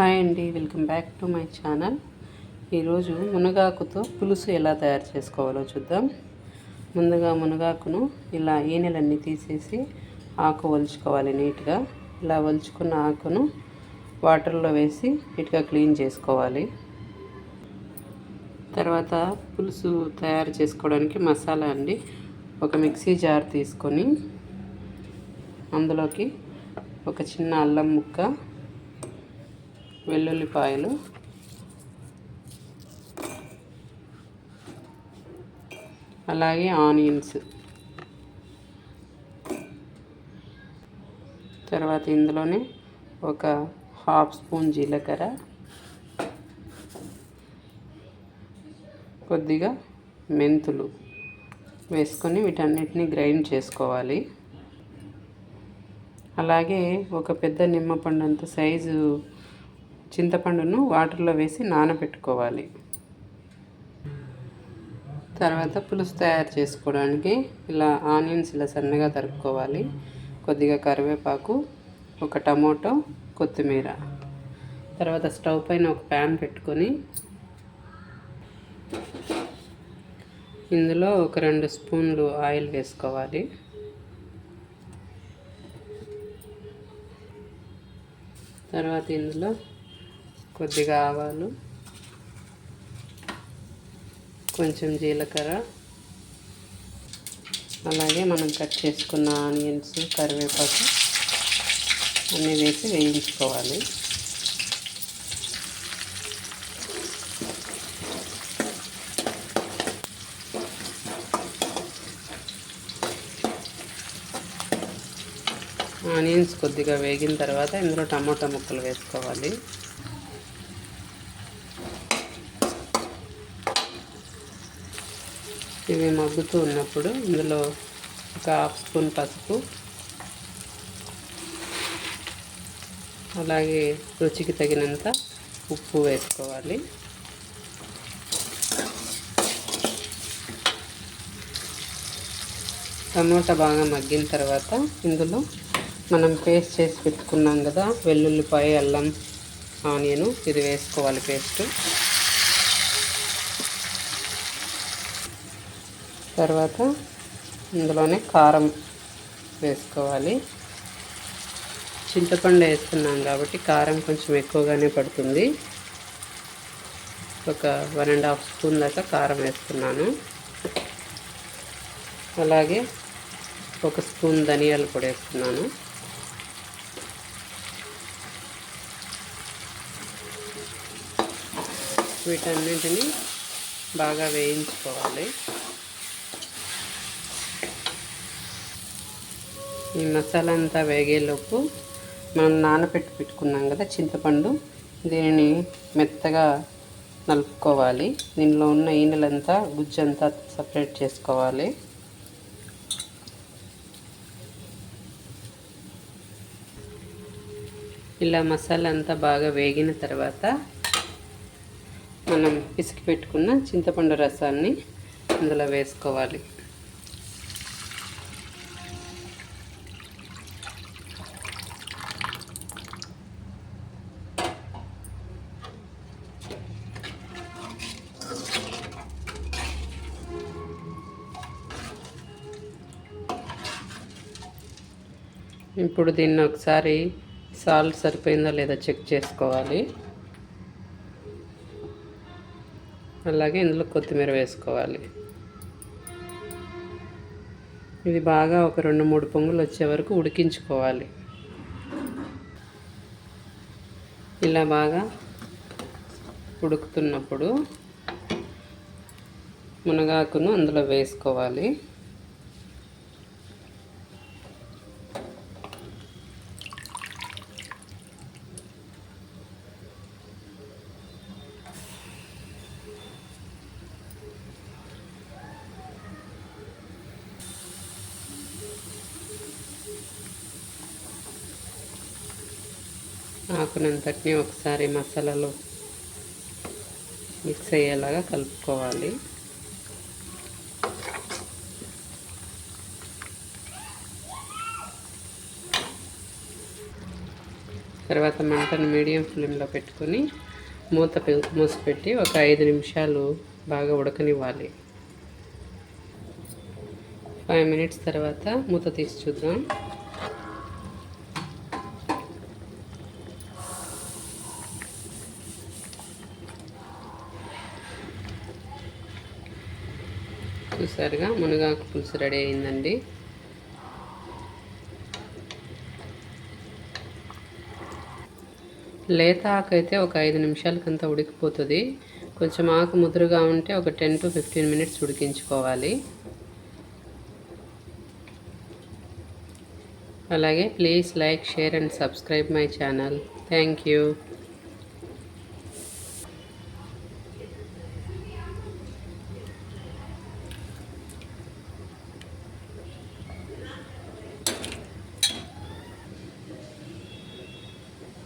Hi అండి welcome back to my channel. ఈరోజు మునగాకుతో పులుసు ఎలా తయారు చేసుకోవాలో చూద్దాం. ముందుగా మునగాకును ఇలా ఈనెలన్నీ తీసేసి ఆకు ఒలుచుకోవాలి నీట్గా. ఇలా ఒలుచుకున్న ఆకును వాటర్లో వేసి నీట్గా క్లీన్ చేసుకోవాలి. తర్వాత పులుసు తయారు చేసుకోవడానికి మసాలా అండి ఒక మిక్సీ జార్ తీసుకొని అందులోకి ఒక చిన్న అల్లం ముక్క వెల్లుల్లిపాయలు. అలాగే ఆనియన్స్. తర్వాత ఇందులోనే ఒక హాఫ్ స్పూన్ జీలకర్ర. కొద్దిగా మెంతులు వేసుకొని వీటన్నిటిని గ్రైండ్ చేసుకోవాలి. అలాగే ఒక పెద్ద నిమ్మపండు అంత సైజు చింతపండును వాటర్లో వేసి నానబెట్టుకోవాలి. తర్వాత పులుసు తయారు చేసుకోవడానికి ఇలా ఆనియన్స్ ఇలా సన్నగా తరుక్కోవాలి. కొద్దిగా కరివేపాకు ఒక టమోటో కొత్తిమీర. తర్వాత స్టవ్ పైన ఒక ప్యాన్ పెట్టుకొని ఇందులో ఒక రెండు స్పూన్లు ఆయిల్ వేసుకోవాలి. తర్వాత ఇందులో కొద్దిగా ఆవాలు కొంచెం జీలకర్ర అలాగే మనం కట్ చేసుకున్న ఆనియన్స్ కరివేపాకు అన్నీ వేసి వేయించుకోవాలి. ఆనియన్స్ కొద్దిగా వేగిన తర్వాత ఇందులో టమాటా ముక్కలు వేసుకోవాలి. ఇవి మగ్గుతూ ఉన్నప్పుడు ఇందులో ఒక హాఫ్ స్పూన్ పసుపు అలాగే రుచికి తగినంత ఉప్పు వేసుకోవాలి. టమోటా బాగా మగ్గిన తర్వాత ఇందులో మనం పేస్ట్ చేసి పెట్టుకున్నాం కదా వెల్లుల్లిపాయ అల్లం ఆనియను ఇది వేసుకోవాలి పేస్ట్. తర్వాత ఇందులోనే కారం వేసుకోవాలి. చింతపండు వేస్తున్నాం కాబట్టి కారం కొంచెం ఎక్కువగానే పడుతుంది. ఒక వన్ అండ్ హాఫ్ స్పూన్ దాకా కారం వేస్తున్నాను. అలాగే ఒక స్పూన్ ధనియాలు కూడా వేస్తున్నాను. వీటన్నింటిని బాగా వేయించుకోవాలి. ఈ మసాలా అంతా వేగేలోపు మనం నానబెట్టి పెట్టుకున్నాం కదా చింతపండు. దీనిని మెత్తగా నలుపుకోవాలి. దీనిలో ఉన్న ఈనెలంతా గుజ్జంతా సపరేట్ చేసుకోవాలి. ఇలా మసాలా అంతా బాగా వేగిన తర్వాత మనం పిసికి పెట్టుకున్న చింతపండు రసాన్ని అందులో వేసుకోవాలి. ఇప్పుడు దీన్ని ఒకసారి సాల్ట్ సరిపోయిందో లేదో చెక్ చేసుకోవాలి. అలాగే ఇందులో కొత్తిమీర వేసుకోవాలి. ఇది బాగా ఒక రెండు మూడు పొంగులు వచ్చే వరకు ఉడికించుకోవాలి. ఇలా బాగా ఉడుకుతున్నప్పుడు మునగాకును అందులో వేసుకోవాలి. ఆకునంతటిని ఒకసారి మసాలాలో మిక్స్ అయ్యేలాగా కలుపుకోవాలి. తర్వాత మంటను మీడియం ఫ్లేమ్లో పెట్టుకొని మూత పె- మూసి పెట్టి ఒక ఐదు నిమిషాలు బాగా ఉడకనివ్వాలి. ఫైవ్ మినిట్స్ తర్వాత మూత తీసి చూద్దాం. చూసారుగా మునగాకు పులుసు రెడీ అయిందండి. లేత ఆకు అయితే ఒక ఐదు నిమిషాలకంతా ఉడికిపోతుంది. కొంచెం ఆకు ముదురుగా ఉంటే ఒక టెన్ టు ఫిఫ్టీన్ మినిట్స్ ఉడికించుకోవాలి. అలాగే please like share and subscribe my channel thank you